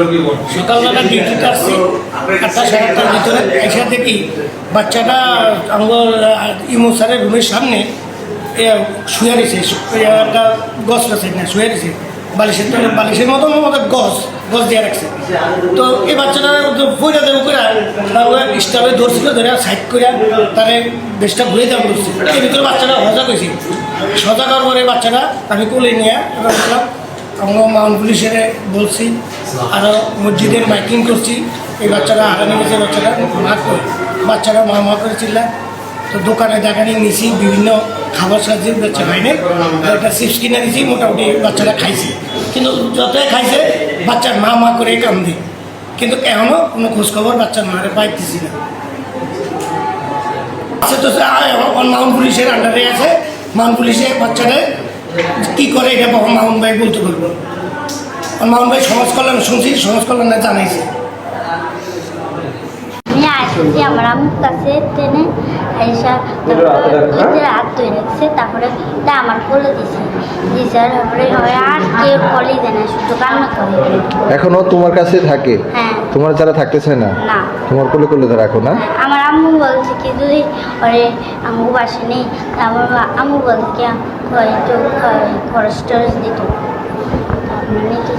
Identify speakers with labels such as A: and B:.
A: যদি বলেন।
B: সকালবেলা ডিউটিতে আসছি, আটটা সাড়ে আটটার ভিতরে। এসে দেখি বাচ্চাটা আমার ইমো স্যারের রুমের সামনে শুয়ে রয়েছে একটা গছ আছে না, শুয়ে রয়েছে। বালিশের তলে বালিশের মতন আমাদের গছ গছ দিয়ে রাখছে। তো এই বাচ্চাটা পয়লা দেবো করে তারপরে স্টাফে ধরছিল, ধরে সাইড করে তারে বেশটা ঘুরে দেওয়া করছে। এর ভিতরে বাচ্চাটা সজাগ হয়েছে। সজাগ হওয়ার পরে বাচ্চাটা আমি কোলে নিয়ে এবার বললাম আমরা মাউন্ট পুলিশের বলছি আরও মসজিদের মাইকিং করছি, এই বাচ্চারা হারানো গেছে, বাচ্চারা মা করে, বাচ্চারা মা মা করে চিল্লায়। তো দোকানে দেখানি নিছি, বিভিন্ন খাবার সাহায্যে বাচ্চা খায়নি একটা চিপস কিনে দিয়েছি মোটামুটি বাচ্চারা খাইছে। কিন্তু যতই খাইছে, বাচ্চার মা মা করে কান্দে কিন্তু এখনও কোনো খোঁজখবর বাচ্চার মারে পাইতেছি না। আচ্ছা তো মাউন্ট পুলিশের আন্ডারে আছে। মাউন্ট পুলিশে বাচ্চারা কী করে এটা মাউন্ট ভাই বলতে পারব? মাউন্ট ভাই সমাজ কল্যাণ শুনছি সমাজ কল্যাণে জানাইছে।
C: আমি আসছি আমার আম্মুর কাছে ট্রেনে আইসা তারপরে হাত ধরে তারপরে তা আমার কোলে দিছে। দিছে তারপরে হয় আর কেউ কলেই দেয় না শুধু কান্না করে।
A: এখনও তোমার কাছে থাকে?
C: হ্যাঁ।
A: তোমার যারা থাকতেছে না?
C: না।
A: তোমার কোলে কোলে রাখো না।
C: আমার আম্মু বলছে কি যদি ওরে আম্মু বাসে নেই। তা আমার আম্মু বলছে কি একটু খরচ টরচ দিত। নিতে।